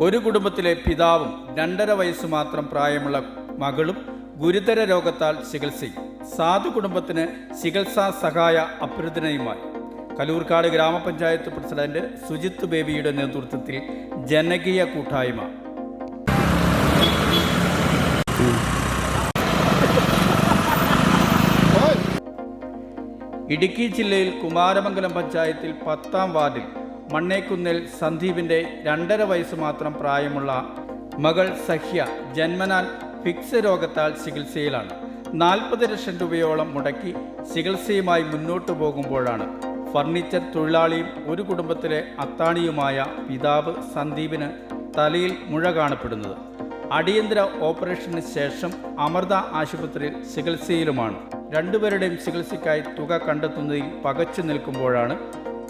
ഒരു കുടുംബത്തിലെ പിതാവും രണ്ടര വയസ്സ് മാത്രം പ്രായമുള്ള മകളും ഗുരുതര രോഗത്താൽ ചികിത്സയും സാധു കുടുംബത്തിന് ചികിത്സാ സഹായ അഭ്യർത്ഥനയുമായി. കലൂർക്കാട് ഗ്രാമപഞ്ചായത്ത് പ്രസിഡന്റ് സുജിത്ത് ബേബിയുടെ നേതൃത്വത്തിൽ ജനകീയ കൂട്ടായ്മ. ഇടുക്കി ജില്ലയിൽ കുമാരമംഗലം പഞ്ചായത്തിൽ പത്താം വാർഡിൽ മണ്ണേക്കുന്നിൽ സന്ദീപിന്റെ രണ്ടര വയസ്സ് മാത്രം പ്രായമുള്ള മകൾ സഹ്യ ജന്മനാൽ ഫിക്സ് രോഗത്താൽ ചികിത്സയിലാണ്. നാൽപ്പത് ലക്ഷം രൂപയോളം മുടക്കി ചികിത്സയുമായി മുന്നോട്ടു പോകുമ്പോഴാണ് ഫർണിച്ചർ തൊഴിലാളിയും ഒരു കുടുംബത്തിലെ അത്താണിയുമായ പിതാവ് സന്ദീപിന് തലയിൽ മുഴ കാണപ്പെടുന്നത്. അടിയന്തര ഓപ്പറേഷന് ശേഷം അമൃത ആശുപത്രിയിൽ ചികിത്സയിലുമാണ്. രണ്ടുപേരുടെയും ചികിത്സയ്ക്കായി തുക കണ്ടെത്തുന്നതിൽ പകച്ചു നിൽക്കുമ്പോഴാണ്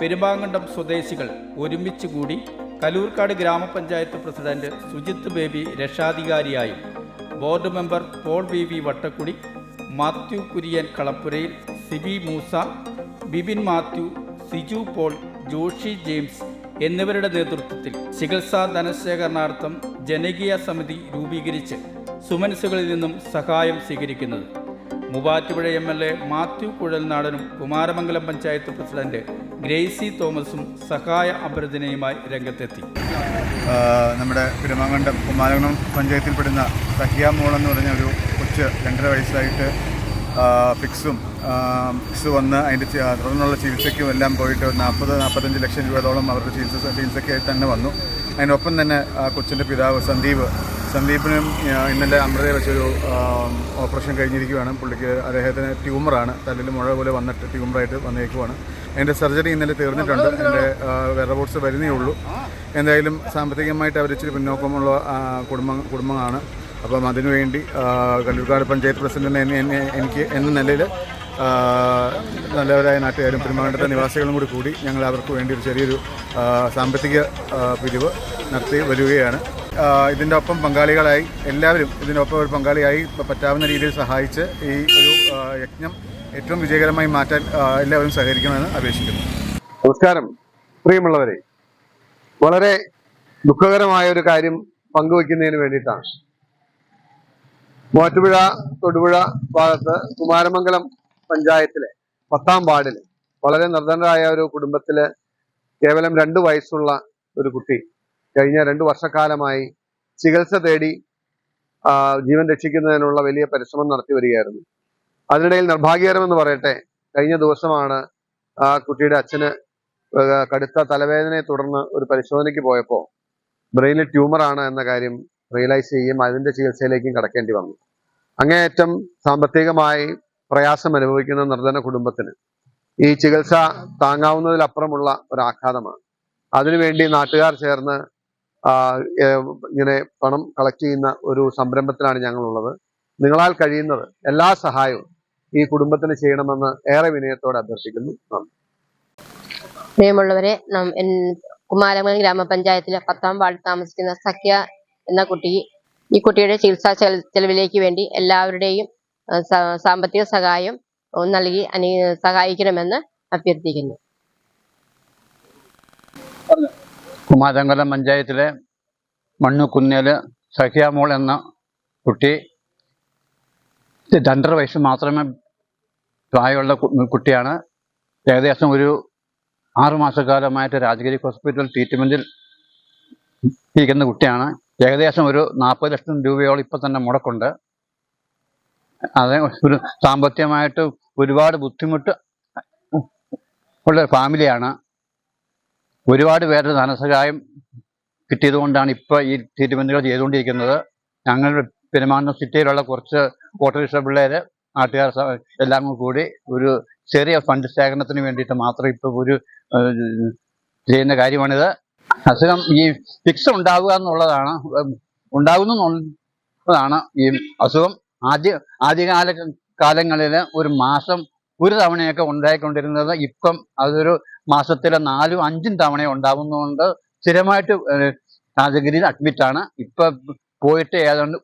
പെരുമ്പാങ്കണ്ടം സ്വദേശികൾ ഒരുമിച്ച് കൂടി കലൂർക്കാട് ഗ്രാമപഞ്ചായത്ത് president Sujith baby രക്ഷാധികാരിയായും. Board member Paul B V Vattakkudi Mathew Kurian Kalappurayil Siby Moosa Bibin Mathew Siju Paul Joshy James എന്നിവരുടെ നേതൃത്വത്തിൽ ചികിത്സാ ധനശേഖരണാർത്ഥം ജനകീയ സമിതി രൂപീകരിച്ച് സുമനസുകളിൽ നിന്നും സഹായം സ്വീകരിക്കുന്നത്. Muvattupuzha M L A Mathew കുഴൽനാടനും Kumaramangalam panchayat president Gracy തോമസും സഹായ അഭ്യർത്ഥനയുമായി രംഗത്തെത്തി. നമ്മുടെ പെരുമാങ്കണ്ടം കുമാരകുളം പഞ്ചായത്തിൽപ്പെടുന്ന സഹിയ മോൾ എന്ന് പറഞ്ഞ ഒരു കൊച്ച് രണ്ടര വയസ്സായിട്ട് ഫിക്സും ഫിക്സ് വന്ന് അതിന്റെ തുടർന്നുള്ള ചികിത്സയ്ക്കും എല്ലാം പോയിട്ട് നാൽപ്പത് നാൽപ്പത്തഞ്ച് ലക്ഷം രൂപയോളം അവരുടെ ചികിത്സ ചികിത്സയ്ക്കായി തന്നെ വന്നു. അതിനൊപ്പം തന്നെ കൊച്ചിന്റെ പിതാവ് സന്ദീപ് സന്ദീപിനും ഇന്നലെ അമൃതയെ വെച്ചൊരു ഓപ്പറേഷൻ കഴിഞ്ഞിരിക്കുകയാണ് പുള്ളിക്ക് അദ്ദേഹത്തിന് ട്യൂമറാണ്. തല്ലിൽ മുഴ പോലെ വന്നിട്ട് ട്യൂമറായിട്ട് വന്നേക്കുവാണ്. അതിന്റെ സർജറി ഇന്നലെ തീർന്നിട്ടുണ്ട്. എന്റെ വെറബോട്ട്സ് വരുന്നേ ഉള്ളൂ. എന്തായാലും സാമ്പത്തികമായിട്ട് അവർ ഇച്ചിരി പിന്നോക്കമുള്ള കുടുംബം കുടുംബമാണ് അപ്പം അതിനുവേണ്ടി കല്ലൂർക്കാട് പഞ്ചായത്ത് പ്രസിഡന്റ് എന്നെ- എനിക്ക് എന്ന നിലയിൽ നല്ലവരായ നാട്ടുകാരും പെരുമാണ്ടത്തെ നിവാസികളും കൂടി കൂടി ഞങ്ങൾ അവർക്ക് വേണ്ടി ഒരു ചെറിയൊരു സാമ്പത്തിക പിരിവ് നടത്തി വരികയാണ്. ഇതിന്റെ ഒപ്പം പങ്കാളികളായി എല്ലാവരും ഇതിനൊപ്പം ഒരു പങ്കാളിയായി പറ്റാവുന്ന രീതിയിൽ സഹായിച്ച് ഈ ഒരു യജ്ഞം ഏറ്റവും വിജയകരമായി മാറ്റാൻ എല്ലാവരും സഹകരിക്കണമെന്ന് അപേക്ഷിക്കുന്നു. നമസ്കാരം. പ്രിയമുള്ളവരെ വളരെ ദുഃഖകരമായ ഒരു കാര്യം പങ്കുവയ്ക്കുന്നതിന് വേണ്ടിയിട്ടാണ്. മൂവാറ്റുപുഴ തൊടുപുഴ ഭാഗത്ത് കുമാരമംഗലം പഞ്ചായത്തിലെ പത്താം വാർഡിൽ വളരെ നിർധനരായ ഒരു കുടുംബത്തിലെ കേവലം രണ്ട് വയസ്സുള്ള ഒരു കുട്ടി കഴിഞ്ഞ രണ്ട് വർഷക്കാലമായി ചികിത്സ തേടി ജീവൻ രക്ഷിക്കുന്നതിനുള്ള വലിയ പരിശ്രമം നടത്തി വരികയായിരുന്നു. അതിനിടയിൽ നിർഭാഗ്യകരമെന്ന് പറയട്ടെ കഴിഞ്ഞ ദിവസമാണ് ആ കുട്ടിയുടെ അച്ഛന് കടുത്ത തലവേദനയെ തുടർന്ന് ഒരു പരിശോധനയ്ക്ക് പോയപ്പോൾ ബ്രെയിനിൽ ട്യൂമറാണ് എന്ന കാര്യം റിയലൈസ് ചെയ്യുകയും അതിന്റെ ചികിത്സയിലേക്കും കടക്കേണ്ടി വന്നു. അങ്ങേയറ്റം സാമ്പത്തികമായി പ്രയാസം അനുഭവിക്കുന്ന നിർധന കുടുംബത്തിന് ഈ ചികിത്സ താങ്ങാവുന്നതിലപ്പുറമുള്ള ഒരു ആഘാതമാണ് അതിനുവേണ്ടി നാട്ടുകാർ ചേർന്ന് ഇങ്ങനെ പണം കളക്ട് ചെയ്യുന്ന ഒരു സംരംഭത്തിലാണ് ഞങ്ങളുള്ളത്. നിങ്ങളാൽ കഴിയുന്നത് എല്ലാ സഹായവും ഈ കുടുംബത്തിന് ചെയ്യണമെന്ന് ഏറെ വിനയത്തോടെ അഭ്യർത്ഥിക്കുന്നു. നന്ദി. പ്രിയമുള്ളവരെ കുമാരമംഗലം ഗ്രാമപഞ്ചായത്തിലെ പത്താം വാർഡ് താമസിക്കുന്ന സഖ്യ എന്ന കുട്ടി ഈ കുട്ടിയുടെ ചികിത്സാ ചെല- ചെലവിലേക്ക് വേണ്ടി എല്ലാവരുടെയും സാമ്പത്തിക സഹായം നൽകി അനു സഹായിക്കണമെന്ന് അഭ്യർത്ഥിക്കുന്നു. കുമാരംകുളം പഞ്ചായത്തിലെ മണ്ണുകുന്നേൽ സഹ്യാമോൾ എന്ന കുട്ടി രണ്ടര വയസ്സ് മാത്രമേ പ്രായമുള്ള കുട്ടിയാണ്. ഏകദേശം ഒരു ആറുമാസക്കാലമായിട്ട് രാജഗിരി ഹോസ്പിറ്റൽ ട്രീറ്റ്മെന്റിൽ ഇരിക്കുന്ന കുട്ടിയാണ്. ഏകദേശം ഒരു നാൽപ്പത് ലക്ഷം രൂപയോളം ഇപ്പം തന്നെ മുടക്കുണ്ട്. അത് ഒരു സാമ്പത്തികമായിട്ട് ഒരുപാട് ബുദ്ധിമുട്ട് ഉള്ളൊരു ഫാമിലിയാണ്. ഒരുപാട് പേരുടെ ധനസഹായം കിട്ടിയതുകൊണ്ടാണ് ഇപ്പോൾ ഈ ട്രീറ്റ്മെന്റുകൾ ചെയ്തുകൊണ്ടിരിക്കുന്നത്. ഞങ്ങളുടെ പെരുമാറുന്ന സിറ്റിയിലുള്ള കുറച്ച് ഓട്ടോറിക്ഷ പിള്ളേര് നാട്ടുകാർ എല്ലാം കൂടി ഒരു ചെറിയ ഫണ്ട് ശേഖരണത്തിന് വേണ്ടിയിട്ട് മാത്രം ഇപ്പോൾ ഒരു ചെയ്യുന്ന കാര്യമാണിത്. അസുഖം ഈ ഫിക്സ് ഉണ്ടാവുക എന്നുള്ളതാണ് ഉണ്ടാകുന്നതാണ് ഈ അസുഖം. ആദ്യ ആദ്യകാല കാലങ്ങളിൽ ഒരു മാസം ഒരു തവണയൊക്കെ ഉണ്ടായിക്കൊണ്ടിരുന്നത് ഇപ്പം അതൊരു മാസത്തിലെ നാലും അഞ്ചും തവണ ഉണ്ടാവുന്നതുകൊണ്ട് സ്ഥിരമായിട്ട് രാജഗിരിയിൽ അഡ്മിറ്റ് ആണ്. ഇപ്പൊ പോയിട്ട് ഏതാണ്ട്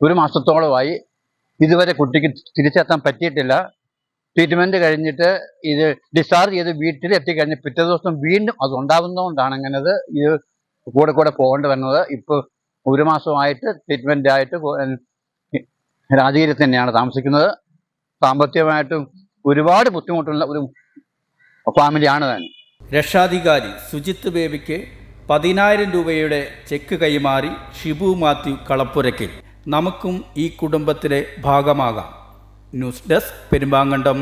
ഒരു മാസത്തോളമായി ഇതുവരെ കുട്ടിക്ക് തിരിച്ചെത്താൻ പറ്റിയിട്ടില്ല. ട്രീറ്റ്മെന്റ് കഴിഞ്ഞിട്ട് ഇത് ഡിസ്ചാർജ് ചെയ്ത് വീട്ടിൽ എത്തിക്കഴിഞ്ഞ് പിറ്റേ ദിവസം വീണ്ടും അത് ഉണ്ടാവുന്നതുകൊണ്ടാണ് അങ്ങനെ ഇത് കൂടെ കൂടെ പോകേണ്ടി വരുന്നത് ഇപ്പോൾ ഒരു മാസമായിട്ട് ട്രീറ്റ്മെന്റ് ആയിട്ട് രാജഗിരി തന്നെയാണ് താമസിക്കുന്നത്. സാമ്പത്തികമായിട്ടും ഒരുപാട് ബുദ്ധിമുട്ടുള്ള ഒരു ഫാമിലിയാണ് തന്നെ രക്ഷാധികാരി സുജിത്ത് ബേബിക്ക് പതിനായിരം രൂപയുടെ ചെക്ക് കൈമാറി ഷിബു മാത്യു കളപ്പുരയ്ക്ക്. നമുക്കും ഈ കുടുംബത്തിലെ ഭാഗമാകാം. News desk പെരുമ്പാങ്കണ്ടം